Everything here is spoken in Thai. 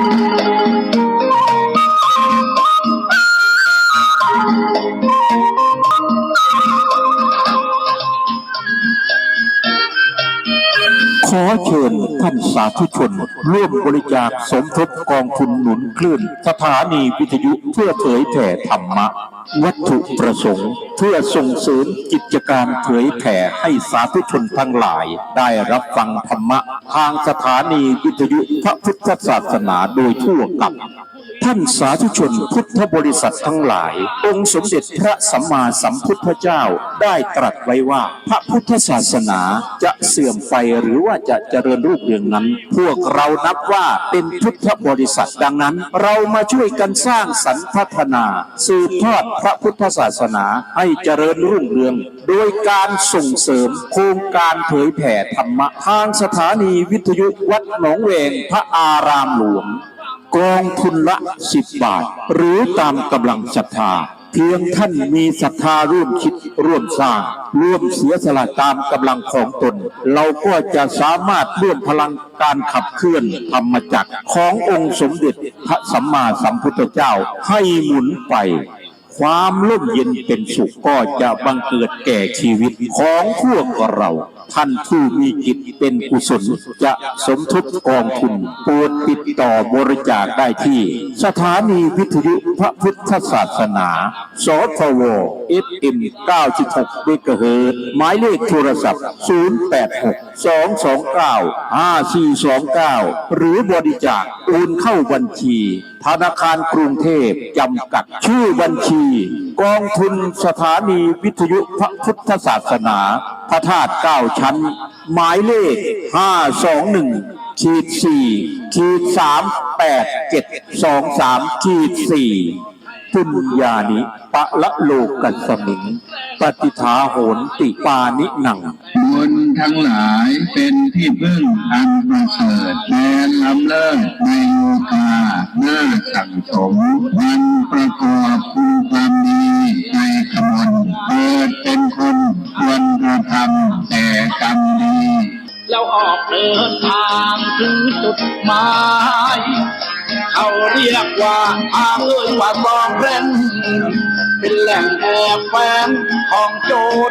ขอเชิญท่านสาธุชน ร่วมบริจาคสมทบกองทุนหนุนคลื่น สถานีวิทยุเพื่อเผยแผ่ธรรมะวัตถุประสงค์เพื่อส่งเสริมกิจการเผยแผ่ให้สาธุชนทั้งหลาย ได้รับฟังธรรมะ ทางสถานีวิทยุพระพุทธศาสนาโดยทั่วกันท่านสาธุชนพุทธบริษัททั้งหลาย องค์สมเด็จพระสัมมาสัมพุทธเจ้าได้ตรัสไว้ว่า พระพุทธศาสนาจะเสื่อมไปหรือว่าจะเจริญรุ่งเรืองนั้น พวกเรานับว่าเป็นพุทธบริษัทดังนั้น เรามาช่วยกันสร้างสรรพัฒนา สืบทอดพระพุทธศาสนาให้เจริญรุ่งเรือง โดยการส่งเสริมโครงการเผยแผ่ธรรมะทางสถานีวิทยุวัดหนองเวงพระอารามหลวงกองทุนละสิบบาท หรือตามกำลังศรัทธา เพียงท่านมีศรัทธาร่วมคิดร่วมสร้าง ร่วมเสียสละตามกำลังของตน เราก็จะสามารถร่วมพลังการขับเคลื่อนธรรมจักรขององค์สมเด็จพระสัมมาสัมพุทธเจ้าให้หมุนไป ความร่มเย็นเป็นสุขก็จะบังเกิดแก่ชีวิตของพวกเรา ท่านผู้มีจิตเป็นกุศล จะสมทบกองทุนโปรดติดต่อบริจาคได้ที่ สถานีวิทยุพระพุทธศาสนา สทว FM 96เมกะเฮิรตซ์หมายเลขโทรศัพท์ 086 229 5429 หรือบริจาคโอนเข้าบัญชี ธนาคารกรุงเทพจำกัดชื่อบัญชีกองทุนสถานีวิทยุพระพุทธศาสนา พระธาตุเก้าชั้น หมายเลข 521ขีด4ขีด387 23ขีด4ปุญญานิปะละโลกัสมิง ปฏิทาโหนติปานิหนังบุญทั้งหลายเป็นที่พึ่งอันประเสริฐแดนลำเลิศในโลกาหน้าสั่งสมวันประกอบคุณ นคนควรกระทำแต่กรรมดีแล้วออกเดินทางถึงจุดหมายเขาเรียกว่าทางเอ่ยว่าซองเร้นเป็นแหล่งแอบแฝงของโจร